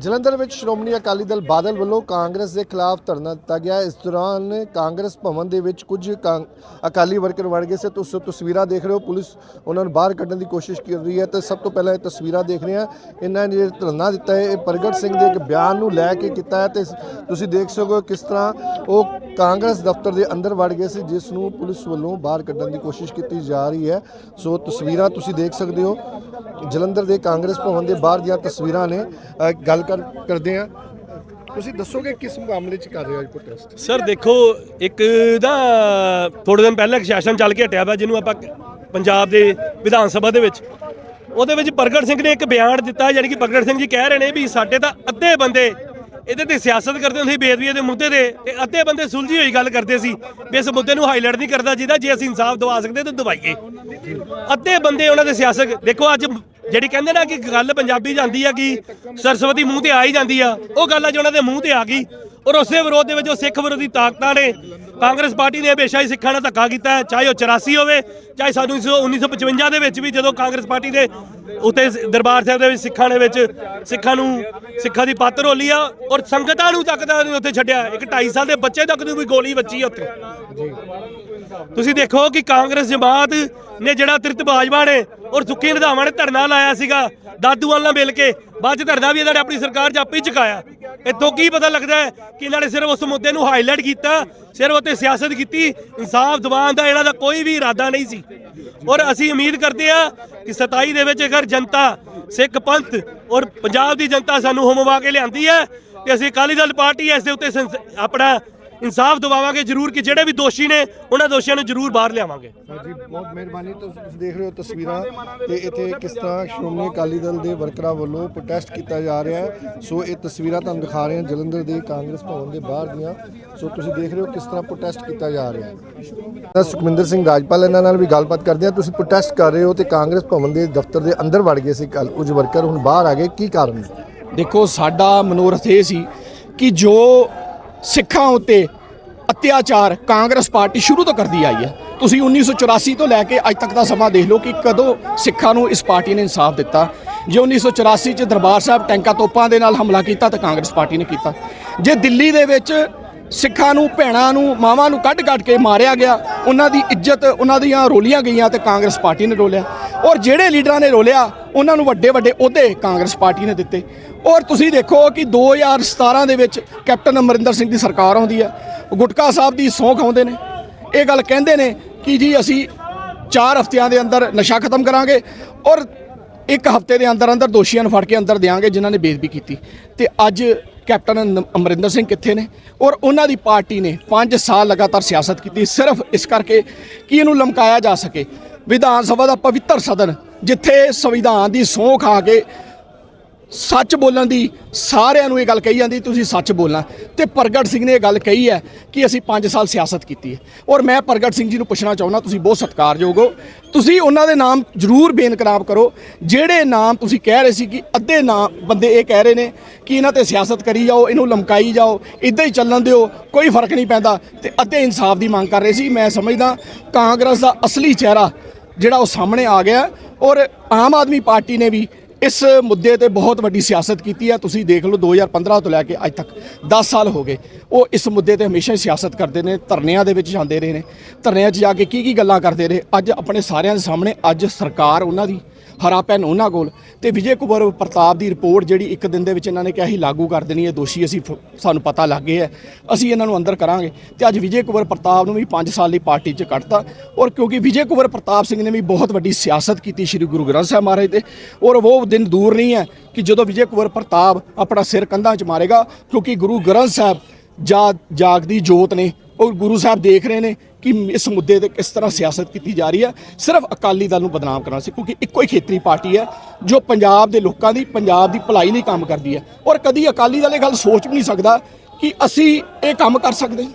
ਜਲੰਧਰ ਵਿੱਚ ਸ਼੍ਰੋਮਣੀ ਅਕਾਲੀ ਦਲ ਬਾਦਲ ਵੱਲੋਂ ਕਾਂਗਰਸ ਦੇ ਖਿਲਾਫ ਧਰਨਾ ਦਿੱਤਾ ਗਿਆ। ਇਸ ਦੌਰਾਨ ਕਾਂਗਰਸ ਭਵਨ ਦੇ ਵਿੱਚ ਕੁਝ ਕਾਂ- ਅਕਾਲੀ ਵਰਕਰ ਵੜ ਗਏ ਸੀ। ਤੁਸੀਂ, ਤਸਵੀਰਾਂ ਦੇਖ ਰਹੇ ਹੋ। ਪੁਲਿਸ ਉਹਨਾਂ ਨੂੰ ਬਾਹਰ ਕੱਢਣ ਦੀ ਕੋਸ਼ਿਸ਼ ਕਰ ਰਹੀ ਹੈ ਤੇ ਸਭ ਤੋਂ ਪਹਿਲਾਂ ਇਹ ਤਸਵੀਰਾਂ ਦੇਖ ਰਹੇ ਹਾਂ। ਇਹਨਾਂ ਨੇ ਜਿਹੜਾ ਧਰਨਾ ਦਿੱਤਾ ਹੈ, ਇਹ ਪ੍ਰਗਟ ਸਿੰਘ ਦੇ ਇੱਕ ਬਿਆਨ ਨੂੰ ਲੈ ਕੇ ਕੀਤਾ ਹੈ ਤੇ ਤੁਸੀਂ ਦੇਖ ਸਕਦੇ ਹੋ ਕਿਸ ਤਰ੍ਹਾਂ ਉਹ ਕਾਂਗਰਸ ਦਫ਼ਤਰ ਦੇ ਅੰਦਰ ਵੜ ਗਏ ਸੀ, ਜਿਸ ਨੂੰ ਪੁਲਿਸ ਵੱਲੋਂ ਬਾਹਰ ਕੱਢਣ ਦੀ ਕੋਸ਼ਿਸ਼ ਕੀਤੀ ਜਾ ਰਹੀ ਹੈ। ਸੋ ਤਸਵੀਰਾਂ ਤੁਸੀਂ ਦੇਖ ਸਕਦੇ ਹੋ। ਜਲੰਧਰ ਦੇ ਕਾਂਗਰਸ ਭਵਨ ਦੇ ਬਾਹਰ ਦੀਆਂ ਤਸਵੀਰਾਂ ਨੇ ਅ, ਗੱਲ ਕਰ ਕਰਦੇ ਆ ਤੁਸੀਂ ਦੱਸੋਗੇ ਕਿਸ ਮਾਮਲੇ 'ਚ ਕਰ ਰਹੇ ਹੋ ਅੱਜ ਪ੍ਰੋਟੈਸਟ ਸਰ ਦੇਖੋ ਇੱਕ ਦਾ ਥੋੜੇ ਦਿਨ ਪਹਿਲਾਂ ਇੱਕ ਸੈਸ਼ਨ ਚੱਲ ਕੇ ਹਟਿਆ ਵਾ ਜਿਹਨੂੰ ਆਪਾਂ ਪੰਜਾਬ ਦੇ ਵਿਧਾਨ ਸਭਾ ਦੇ ਵਿੱਚ। ਉਹਦੇ ਵਿੱਚ ਪ੍ਰਗਟ ਸਿੰਘ ਨੇ ਇੱਕ ਬਿਆਨ ਦਿੱਤਾ ਯਾਨੀ ਕਿ ਪ੍ਰਗਟ ਸਿੰਘ ਜੀ ਕਹਿ ਰਹੇ ਨੇ ਵੀ ਸਾਡੇ ਤਾਂ ਅੱਧੇ ਬੰਦੇ ਇਹਦੇ ਤੇ ਸਿਆਸਤ ਕਰਦੇ ਹੁੰਦੇ ਸੀ ਬੇਦਬੀ ਦੇ ਮੁੱਦੇ ਤੇ ਤੇ ਅੱਧੇ ਬੰਦੇ ਸੁਲਝੀ ਹੋਈ ਗੱਲ ਕਰਦੇ ਸੀ ਵੀ ਇਸ ਮੁੱਦੇ ਨੂੰ ਹਾਈਲਾਈਟ ਨਹੀਂ ਕਰਦਾ ਜਿਹਦਾ ਜੇ ਅਸੀਂ ਇਨਸਾਫ ਦਵਾ ਸਕਦੇ ਤਾਂ ਦਵਾਈਏ। ਅੱਧੇ ਬੰਦੇ ਉਹਨਾਂ ਦੇ ਸਿਆਸਤ ਦੇਖੋ ਅੱਜ ਜਿਹੜੀ ਕਹਿੰਦੇ ਨਾ ਕਿ ਗੱਲ ਪੰਜਾਬੀ ਜਾਂਦੀ ਆ ਕਿ ਸਰਸਵਤੀ ਮੂੰਹ ਤੇ ਆ ਹੀ ਜਾਂਦੀ ਆ, ਉਹ ਗੱਲ ਅੱਜ ਉਹਨਾਂ ਦੇ ਮੂੰਹ ਤੇ ਆ ਗਈ, ਔਰ ਉਸੇ ਵਿਰੋਧ ਦੇ ਵਿੱਚ ਉਹ ਸਿੱਖ ਵਿਰੋਧੀ ਤਾਕਤਾਂ ਨੇ, ਕਾਂਗਰਸ ਪਾਰਟੀ ਨੇ ਹਮੇਸ਼ਾ ਹੀ ਸਿੱਖਾਂ ਨਾਲ ਧੱਕਾ ਕੀਤਾ ਹੈ, ਚਾਹੇ ਉਹ 84 ਹੋਵੇ, ਚਾਹੇ ਸਾਨੂੰ 1955 ਦੇ ਵਿੱਚ ਵੀ ਜਦੋਂ ਕਾਂਗਰਸ ਪਾਰਟੀ ਦੇ ਉੱਤੇ ਦਰਬਾਰ ਸਾਹਿਬ ਦੇ ਵਿੱਚ ਸਿੱਖਾਂ ਦੇ ਵਿੱਚ ਸਿੱਖਾਂ ਨੂੰ, ਸਿੱਖਾਂ ਦੀ ਪਾਤਰ ਹੋਲੀ ਆ, ਔਰ ਸੰਗਤਾਂ ਨੂੰ ਤੱਕ ਦਾ ਨਹੀਂ ਉੱਥੇ ਛੱਡਿਆ, ਇੱਕ 2.5 ਸਾਲ ਦੇ ਬੱਚੇ ਤੱਕ ਨੂੰ ਵੀ ਗੋਲੀ ਵੱਜੀ ਉੱਥੇ। ਤੁਸੀਂ ਦੇਖੋ ਕਿ ਕਾਂਗਰਸ ਜਮਾਤ ਨੇ ਜਿਹੜਾ ਤ੍ਰਿਤ ਬਾਜਵਾ ਨੇ ਔਰ ਸੁੱਕੀ ਰੰਧਾਵਾ ਨੇ ਧਰਨਾ ਲਾਇਆ ਸੀਗਾ ਦਾਦੂਵਾਲ ਨਾਲ ਮਿਲ ਕੇ। ਬਾਅਦ ਚ ਧਰਨਾ ਵੀ ਇਹਨਾਂ ਨੇ ਆਪਣੀ ਸਰਕਾਰ 'ਚ ਹੀ ਚੁਕਾਇਆ। ਇੱਥੋਂ ਕੀ ਪਤਾ ਲੱਗਦਾ ਹੈ ਕਿ ਇਹਨਾਂ ਨੇ ਸਿਰਫ ਉਸ ਮੁੱਦੇ ਨੂੰ ਹਾਈਲਾਈਟ ਕੀਤਾ, ਸਿਰਫ ਉੱਤੇ ਸਿਆਸਤ ਕੀਤੀ, ਇਨਸਾਫ ਦਿਵਾਉਣ ਦਾ ਇਹਨਾਂ ਦਾ ਕੋਈ ਵੀ ਇਰਾਦਾ ਨਹੀਂ ਸੀ। ਔਰ ਅਸੀਂ ਉਮੀਦ ਕਰਦੇ ਆ ਕਿ 27 ਦੇ ਵਿੱਚ ਅਗਰ ਜਨਤਾ, ਸਿੱਖ ਪੰਥ ਔਰ ਪੰਜਾਬ ਦੀ ਜਨਤਾ ਸਾਨੂੰ ਹਮਵਾ ਕੇ ਲਿਆਂਦੀ ਹੈ, ਤੇ ਅਸੀਂ ਅਕਾਲੀ ਦਲ ਪਾਰਟੀ ਇਸ ਦੇ ਉੱਤੇ ਆਪਣਾ ਇਨਸਾਫ ਦਿਵਾਵਾਂਗੇ ਜ਼ਰੂਰ ਕਿ ਜਿਹੜੇ ਵੀ ਦੋਸ਼ੀ ਨੇ ਉਹਨਾਂ ਦੋਸ਼ੀਆਂ ਨੂੰ ਜ਼ਰੂਰ ਬਾਹਰ ਲਿਆਵਾਂਗੇ। ਜੀ ਬਹੁਤ ਮਿਹਰਬਾਨੀ। ਤੁਸੀਂ ਦੇਖ ਰਹੇ ਹੋ ਤਸਵੀਰਾਂ ਤੇ ਇੱਥੇ ਕਿਸ ਤਰ੍ਹਾਂ ਸ਼੍ਰੋਮਣੀ ਅਕਾਲੀ ਦਲ ਦੇ ਵਰਕਰਾਂ ਵੱਲੋਂ ਪ੍ਰੋਟੈਸਟ ਕੀਤਾ ਜਾ ਰਿਹਾ ਹੈ। ਸੋ ਇਹ ਤਸਵੀਰਾਂ ਤੁਹਾਨੂੰ ਦਿਖਾ ਰਹੇ ਹਾਂ ਜਲੰਧਰ ਦੇ ਕਾਂਗਰਸ ਭਵਨ ਦੇ ਬਾਹਰ ਦੀਆਂ। ਸੋ ਤੁਸੀਂ ਦੇਖ ਰਹੇ ਹੋ ਕਿਸ ਤਰ੍ਹਾਂ ਪ੍ਰੋਟੈਸਟ ਕੀਤਾ ਜਾ ਰਿਹਾ ਹੈ। ਤਾਂ ਸੁਖਮਿੰਦਰ ਸਿੰਘ ਰਾਜਪਾਲ ਇਹਨਾਂ ਨਾਲ ਵੀ ਗੱਲਬਾਤ ਕਰਦੇ ਹਾਂ। ਤੁਸੀਂ ਪ੍ਰੋਟੈਸਟ ਕਰ ਰਹੇ ਹੋ ਤੇ ਕਾਂਗਰਸ ਭਵਨ ਦੇ ਦਫ਼ਤਰ ਦੇ ਅੰਦਰ ਵੜ ਗਏ ਸੀ ਕੱਲ ਕੁਝ ਵਰਕਰ ਹੁਣ ਬਾਹਰ ਆ ਗਏ। ਕੀ ਕਾਰਨ ਹੈ? ਦੇਖੋ ਸਾਡਾ ਮਨੋਰਥ ਇਹ ਸੀ ਕਿ ਜੋ ਸਿੱਖਾਂ ਉੱਤੇ ਅਤਿਆਚਾਰ ਕਾਂਗਰਸ ਪਾਰਟੀ ਸ਼ੁਰੂ ਤੋਂ ਕਰਦੀ ਆਈ ਹੈ। ਤੁਸੀਂ 1984 ਤੋਂ ਲੈ ਕੇ ਅੱਜ ਤੱਕ ਦਾ ਸਮਾਂ ਦੇਖ ਲਓ ਕਿ ਕਦੋਂ ਸਿੱਖਾਂ ਨੂੰ ਇਸ ਪਾਰਟੀ ਨੇ ਇਨਸਾਫ ਦਿੱਤਾ। ਜੇ 1984 ਚ ਦਰਬਾਰ ਸਾਹਿਬ ਟੈਂਕਾ ਤੋਪਾਂ ਦੇ ਨਾਲ ਹਮਲਾ ਕੀਤਾ ਤਾਂ ਕਾਂਗਰਸ ਪਾਰਟੀ ਨੇ ਕੀਤਾ। ਜੇ ਦਿੱਲੀ ਦੇ ਵਿੱਚ ਸਿੱਖਾਂ ਨੂੰ, ਭੈਣਾਂ ਨੂੰ, ਮਾਵਾਂ ਨੂੰ ਕੱਢ-ਕੱਢ ਕੇ ਮਾਰਿਆ ਗਿਆ, ਉਹਨਾਂ ਦੀ ਇੱਜ਼ਤ, ਉਹਨਾਂ ਦੀਆਂ ਰੋਲੀਆਂ ਗਈਆਂ ਤੇ ਕਾਂਗਰਸ ਪਾਰਟੀ ਨੇ ਰੋਲਿਆ ਔਰ ਜਿਹੜੇ ਲੀਡਰਾਂ ਨੇ ਰੋਲਿਆ, ਉਹਨਾਂ ਨੂੰ ਵੱਡੇ ਵੱਡੇ ਅਹੁਦੇ ਕਾਂਗਰਸ ਪਾਰਟੀ ਨੇ ਦਿੱਤੇ। ਔਰ ਤੁਸੀਂ ਦੇਖੋ ਕਿ 2017 ਦੇ ਵਿੱਚ ਕੈਪਟਨ ਅਮਰਿੰਦਰ ਸਿੰਘ ਦੀ ਸਰਕਾਰ ਆਉਂਦੀ ਹੈ। ਗੁਟਕਾ ਸਾਹਿਬ ਦੀ ਸਹੁੰ ਖਾਉਂਦੇ ਨੇ। ਇਹ ਗੱਲ ਕਹਿੰਦੇ ਨੇ ਕਿ ਜੀ ਅਸੀਂ 4 ਹਫ਼ਤਿਆਂ ਦੇ ਅੰਦਰ ਨਸ਼ਾ ਖਤਮ ਕਰਾਂਗੇ ਔਰ ਇੱਕ ਹਫ਼ਤੇ ਦੇ ਅੰਦਰ ਅੰਦਰ ਦੋਸ਼ੀਆਂ ਨੂੰ ਫੜ ਕੇ ਅੰਦਰ ਦੇਾਂਗੇ ਜਿਨ੍ਹਾਂ ਨੇ ਬੇਦਬੀ ਕੀਤੀ। ਤੇ ਅੱਜ ਕੈਪਟਨ ਨ- ਅਮਰਿੰਦਰ ਸਿੰਘ ਕਿੱਥੇ ਨੇ? ਔਰ ਉਹਨਾਂ ਦੀ ਪਾਰਟੀ ਨੇ 5 ਸਾਲ ਲਗਾਤਾਰ ਸਿਆਸਤ ਕੀਤੀ। ਸਿਰਫ ਇਸ ਕਰਕੇ ਕਿ ਇਹਨੂੰ ਲਮਕਾਇਆ ਜਾ ਸਕੇ। ਵਿਧਾਨ ਸਭਾ ਦਾ ਪਵਿੱਤਰ ਸਦਨ, ਜਿੱਥੇ ਸੰਵਿਧਾਨ ਦੀ ਸੌਂ ਖਾ ਕੇ ਸੱਚ ਬੋਲਣ ਦੀ ਸਾਰਿਆਂ ਨੂੰ ਇਹ ਗੱਲ ਕਹੀ ਜਾਂਦੀ, ਤੁਸੀਂ ਸੱਚ ਬੋਲਣਾ। ਤੇ ਪ੍ਰਗਟ ਸਿੰਘ ਨੇ ਇਹ ਗੱਲ ਕਹੀ ਹੈ ਕਿ ਅਸੀਂ 5 ਸਾਲ ਸਿਆਸਤ ਕੀਤੀ ਹੈ। ਔਰ ਮੈਂ ਪ੍ਰਗਟ ਸਿੰਘ ਜੀ ਨੂੰ ਪੁੱਛਣਾ ਚਾਹੁੰਦਾ, ਤੁਸੀਂ ਬਹੁਤ ਸਤਿਕਾਰਯੋਗ ਹੋ। ਤੁਸੀਂ ਉਹਨਾਂ ਦੇ ਨਾਮ ਜ਼ਰੂਰ ਬੇਨਕਰਾਬ ਕਰੋ। ਜਿਹੜੇ ਨਾਮ ਤੁਸੀਂ ਕਹਿ ਰਹੇ ਸੀ ਕਿ ਅੱਧੇ ਨਾਮ ਬੰਦੇ ਇਹ ਕਹਿ ਰਹੇ ਨੇ ਕਿ ਇਹਨਾਂ ਤੇ ਸਿਆਸਤ ਕਰੀ ਜਾਓ, ਇਹਨੂੰ ਲਮਕਾਈ ਜਾਓ, ਇਦਾਂ ਹੀ ਚੱਲਣ ਦਿਓ, ਕੋਈ ਫ਼ਰਕ ਨਹੀਂ ਪੈਂਦਾ। ਤੇ ਅੱਧੇ ਇਨਸਾਫ ਦੀ ਮੰਗ ਕਰ ਰਹੇ ਸੀ, ਮੈਂ ਸਮਝਦਾ, ਕਾਂਗਰਸ ਦਾ ਅਸਲੀ ਚਿਹਰਾ ਜਿਹੜਾ ਉਹ ਸਾਹਮਣੇ ਆ ਗਿਆ ਔਰ ਆਮ ਆਦਮੀ ਪਾਰਟੀ ਨੇ ਵੀ ਇਸ ਮੁੱਦੇ ਤੇ ਬਹੁਤ ਵੱਡੀ ਸਿਆਸਤ ਕੀਤੀ ਹੈ। ਤੁਸੀਂ ਦੇਖ ਲਓ 2015 ਤੋਂ ਲੈ ਕੇ ਅੱਜ ਤੱਕ 10 ਸਾਲ ਹੋ ਗਏ। ਉਹ ਇਸ ਮੁੱਦੇ ਤੇ ਹਮੇਸ਼ਾ ਹੀ ਸਿਆਸਤ ਕਰਦੇ ਨੇ, ਧਰਨਿਆਂ ਦੇ ਵਿੱਚ ਜਾਂਦੇ ਰਹੇ ਨੇ। ਧਰਨਿਆਂ 'ਚ ਜਾ ਕੇ ਕੀ ਕੀ ਗੱਲਾਂ ਕਰਦੇ ਰਹੇ? ਅੱਜ ਆਪਣੇ ਸਾਰਿਆਂ ਦੇ ਸਾਹਮਣੇ ਅੱਜ ਸਰਕਾਰ ਉਹਨਾਂ ਦੀ ਹਰਾ ਪੈਨ ਉਹਨਾਂ ਕੋਲ। ਤੇ ਵਿਜੇ ਕੁਮਾਰ ਪ੍ਰਤਾਪ ਦੀ ਰਿਪੋਰਟ ਜਿਹੜੀ ਇੱਕ ਦਿਨ ਦੇ ਵਿੱਚ ਇਹਨਾਂ ਨੇ ਕਿਹਾ ਸੀ, ਲਾਗੂ ਕਰ ਦੇਣੀ ਹੈ, ਦੋਸ਼ੀ ਅਸੀਂ ਫ- ਸਾਨੂੰ ਪਤਾ ਲੱਗ ਗਿਆ ਹੈ। ਅਸੀਂ ਇਹਨਾਂ ਨੂੰ ਅੰਦਰ ਕਰਾਂਗੇ। ਤੇ ਅੱਜ ਵਿਜੇ ਕੁਮਾਰ ਪ੍ਰਤਾਪ ਨੂੰ ਵੀ 5 ਸਾਲ ਲਈ ਪਾਰਟੀ 'ਚ ਕੱਢਤਾ। ਔਰ ਕਿਉਂਕਿ ਵਿਜੇ ਕੁਮਾਰ ਪ੍ਰਤਾਪ ਸਿੰਘ ਨੇ ਵੀ ਬਹੁਤ ਵੱਡੀ ਸਿਆਸਤ ਕੀਤੀ ਸ੍ਰੀ ਗੁਰੂ ਗ੍ਰੰਥ ਸਾਹਿਬ ਮਹਾਰਾਜ ਤੇ ਔਰ ਉਹ ਦਿਨ ਦੂਰ ਨਹੀਂ ਹੈ ਕਿ ਜਦੋਂ ਵਿਜੇ ਕੁਮਾਰ ਪ੍ਰਤਾਪ ਆਪਣਾ ਸਿਰ ਕੰਧਾਂ 'ਚ ਮਾਰੇਗਾ, ਕਿਉਂਕਿ ਗੁਰੂ ਗ੍ਰੰਥ ਸਾਹਿਬ ਜਾ ਜਾਗਦੀ ਜੋਤ ਨੇ। ਉਹ ਗੁਰੂ ਸਾਹਿਬ ਦੇਖ ਰਹੇ ਨੇ ਕਿ ਇਸ ਮੁੱਦੇ ਤੇ ਕਿਸ ਤਰ੍ਹਾਂ ਸਿਆਸਤ ਕੀਤੀ ਜਾ ਰਹੀ ਹੈ, ਸਿਰਫ ਅਕਾਲੀ ਦਲ ਨੂੰ ਬਦਨਾਮ ਕਰਨਾ ਸੀ, ਕਿਉਂਕਿ ਇੱਕੋ ਹੀ ਖੇਤਰੀ ਪਾਰਟੀ ਹੈ ਜੋ ਪੰਜਾਬ ਦੇ ਲੋਕਾਂ ਦੀ, ਪੰਜਾਬ ਦੀ ਭਲਾਈ ਲਈ ਕੰਮ ਕਰਦੀ ਹੈ। ਔਰ ਕਦੀ ਅਕਾਲੀ ਦਲ ਇਹ ਗੱਲ ਸੋਚ ਵੀ ਨਹੀਂ ਸਕਦਾ ਕਿ ਅਸੀਂ ਇਹ ਕੰਮ ਕਰ ਸਕਦੇ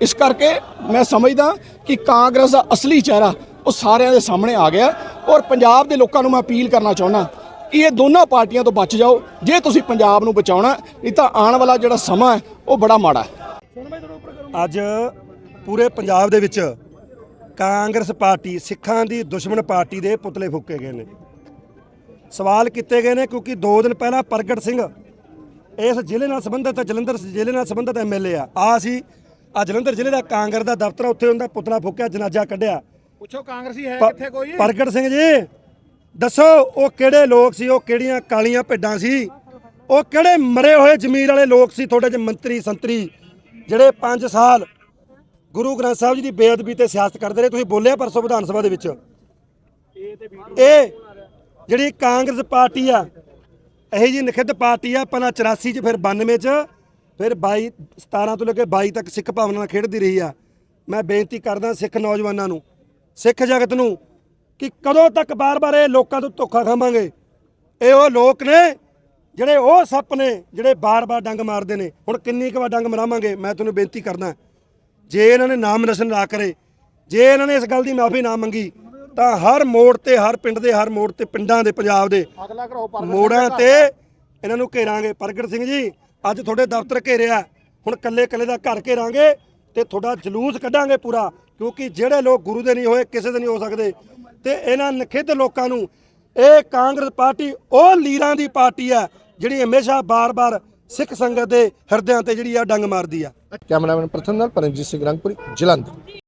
ਇਸ ਕਰਕੇ ਮੈਂ ਸਮਝਦਾ ਕਿ ਕਾਂਗਰਸ ਦਾ ਅਸਲੀ ਚਿਹਰਾ ਉਹ ਸਾਰਿਆਂ ਦੇ ਸਾਹਮਣੇ ਆ ਗਿਆ ਔਰ ਪੰਜਾਬ ਦੇ ਲੋਕਾਂ ਨੂੰ ਮੈਂ ਅਪੀਲ ਕਰਨਾ ਚਾਹੁੰਦਾ ਕਿ ਇਹ ਦੋਨਾਂ ਪਾਰਟੀਆਂ ਤੋਂ ਬਚ ਜਾਓ। ਜੇ ਤੁਸੀਂ ਪੰਜਾਬ ਨੂੰ ਬਚਾਉਣਾ, ਨਹੀਂ ਤਾਂ ਆਉਣ ਵਾਲਾ ਜਿਹੜਾ ਸਮਾਂ ਹੈ, ਉਹ ਬੜਾ ਮਾੜਾ ਹੈ। ਅੱਜ ਪੂਰੇ ਪੰਜਾਬ ਦੇ ਵਿੱਚ ਕਾਂਗਰਸ ਪਾਰਟੀ ਸਿੱਖਾਂ ਦੀ ਦੁਸ਼ਮਣ ਪਾਰਟੀ ਦੇ ਪੁਤਲੇ ਫੂਕੇ ਗਏ ਨੇ। ਸਵਾਲ ਕੀਤੇ ਗਏ ਨੇ ਕਿਉਂਕਿ 2 ਦਿਨ ਪਹਿਲਾਂ ਪ੍ਰਗਟ ਸਿੰਘ ਇਸ ਜ਼ਿਲ੍ਹੇ ਨਾਲ ਸੰਬੰਧਿਤ ਜਲੰਧਰ ਜ਼ਿਲ੍ਹੇ ਨਾਲ ਸੰਬੰਧਿਤ ਐਮਐਲਏ ਆ। ਆ ਸੀ ਆ ਜਲੰਧਰ ਜ਼ਿਲ੍ਹੇ ਦਾ ਕਾਂਗਰਸ ਦਾ ਦਫ਼ਤਰ ਉੱਥੇ ਉਹਦਾ ਪੁਤਲਾ ਫੂਕਿਆ ਜਨਾਜ਼ਾ ਕੱਢਿਆ। ਪੁੱਛੋ ਕਾਂਗਰਸੀ ਹੈ ਪ- ਪ੍ਰਗਟ ਸਿੰਘ ਜੀ ਦੱਸੋ ਉਹ ਕਿਹੜੇ ਲੋਕ ਸੀ ਉਹ ਕਿਹੜੀਆਂ ਕਾਲੀਆਂ ਭੇਡਾਂ ਸੀ? ਉਹ ਕਿਹੜੇ ਮਰੇ ਹੋਏ ਜ਼ਮੀਰ ਵਾਲੇ ਲੋਕ ਸੀ ਤੁਹਾਡੇ ਚ ਮੰਤਰੀ ਸੰਤਰੀ ਜਿਹੜੇ 5 ਸਾਲ ਗੁਰੂ ਗ੍ਰੰਥ ਸਾਹਿਬ ਜੀ ਦੀ ਬੇਅਦਬੀ ਤੇ ਸਿਆਸਤ ਕਰਦੇ ਰਹੇ। ਤੁਸੀਂ ਬੋਲਿਆ ਪਰਸੋਂ ਵਿਧਾਨ ਸਭਾ ਦੇ ਵਿੱਚ। ਇਹ ਜਿਹੜੀ ਕਾਂਗਰਸ ਪਾਰਟੀ ਆ, ਇਹ ਜੀ ਨਖਿੱਧ ਪਾਰਟੀ ਆ, ਪਹਿਲਾਂ 84 ਚ, ਫਿਰ 92 ਚ, ਫਿਰ 22 17 ਤੋਂ ਲੈ ਕੇ 22 ਤੱਕ ਸਿੱਖ ਭਾਵਨਾ ਨਾਲ ਖੇਡਦੀ ਰਹੀ ਆ। ਮੈਂ ਬੇਨਤੀ ਕਰਦਾ ਸਿੱਖ ਨੌਜਵਾਨਾਂ ਨੂੰ, ਸਿੱਖ ਜਗਤ ਨੂੰ, ਕਿ ਕਦੋਂ ਤੱਕ ਬਾਰ-ਬਾਰ ਇਹ ਲੋਕਾਂ ਤੋਂ ਧੋਖਾ ਖਾਵਾਂਗੇ? ਇਹ ਉਹ ਲੋਕ ਨੇ ਜਿਹੜੇ ਉਹ ਸੱਪ ਨੇ, ਜਿਹੜੇ ਬਾਰ-ਬਾਰ ਡੰਗ ਮਾਰਦੇ ਨੇ। ਹੁਣ ਕਿੰਨੀ ਕੁ ਵਾਰ ਡੰਗ ਮਰਾਵਾਂਗੇ? ਮੈਂ ਤੁਹਾਨੂੰ ਬੇਨਤੀ ਕਰਦਾ ਜੇ ਇਹਨਾਂ ਨੇ ਨਾਮ ਨਸ਼ਨ ਨਾ ਕਰੇ ਜੇ ਇਹਨਾਂ ਨੇ ਇਸ ਗੱਲ ਦੀ ਮਾਫੀ ਨਾ ਮੰਗੀ ਤਾਂ ਹਰ ਮੋੜ ਤੇ ਹਰ ਪਿੰਡ ਦੇ ਹਰ ਮੋੜ ਤੇ ਪਿੰਡਾਂ ਦੇ ਪੰਜਾਬ ਦੇ ਅਗਲਾ ਘਰੋਂ ਪਰ ਮੋੜਾਂ ਤੇ ਇਹਨਾਂ ਨੂੰ ਘੇਰਾਂਗੇ। ਪ੍ਰਗਟ ਸਿੰਘ ਜੀ ਅੱਜ ਤੁਹਾਡੇ ਦਫ਼ਤਰ ਘੇਰਿਆ ਹੁਣ ਕੱਲੇ ਕੱਲੇ ਦਾ ਘਰ ਘੇਰਾਂਗੇ ਤੇ ਤੁਹਾਡਾ ਜਲੂਸ ਕੱਢਾਂਗੇ ਪੂਰਾ ਕਿਉਂਕਿ ਜਿਹੜੇ ਲੋਕ ਗੁਰੂ ਦੇ ਨਹੀਂ ਹੋਏ ਕਿਸੇ ਦੇ ਨਹੀਂ ਹੋ ਸਕਦੇ। ਤੇ ਇਹਨਾਂ ਨਖਿੱਧ ਲੋਕਾਂ ਨੂੰ ਇਹ ਕਾਂਗਰਸ ਪਾਰਟੀ ਉਹ ਲੀਰਾਂ ਦੀ ਪਾਰਟੀ ਆ ਜਿਹੜੀ ਹਮੇਸ਼ਾ ਬਾਰ-ਬਾਰ ਸਿੱਖ ਸੰਗਤ ਦੇ ਹਿਰਦਿਆਂ ਤੇ ਜਿਹੜੀ ਆ ਡੰਗ ਮਾਰਦੀ ਆ। ਕੈਮਰਾਮੈਨ ਪ੍ਰਥਮ ਨਾਲ ਪਰਮਜੀਤ ਸਿੰਘ ਰੰਗਪੁਰੀ, ਜਲੰਧਰ।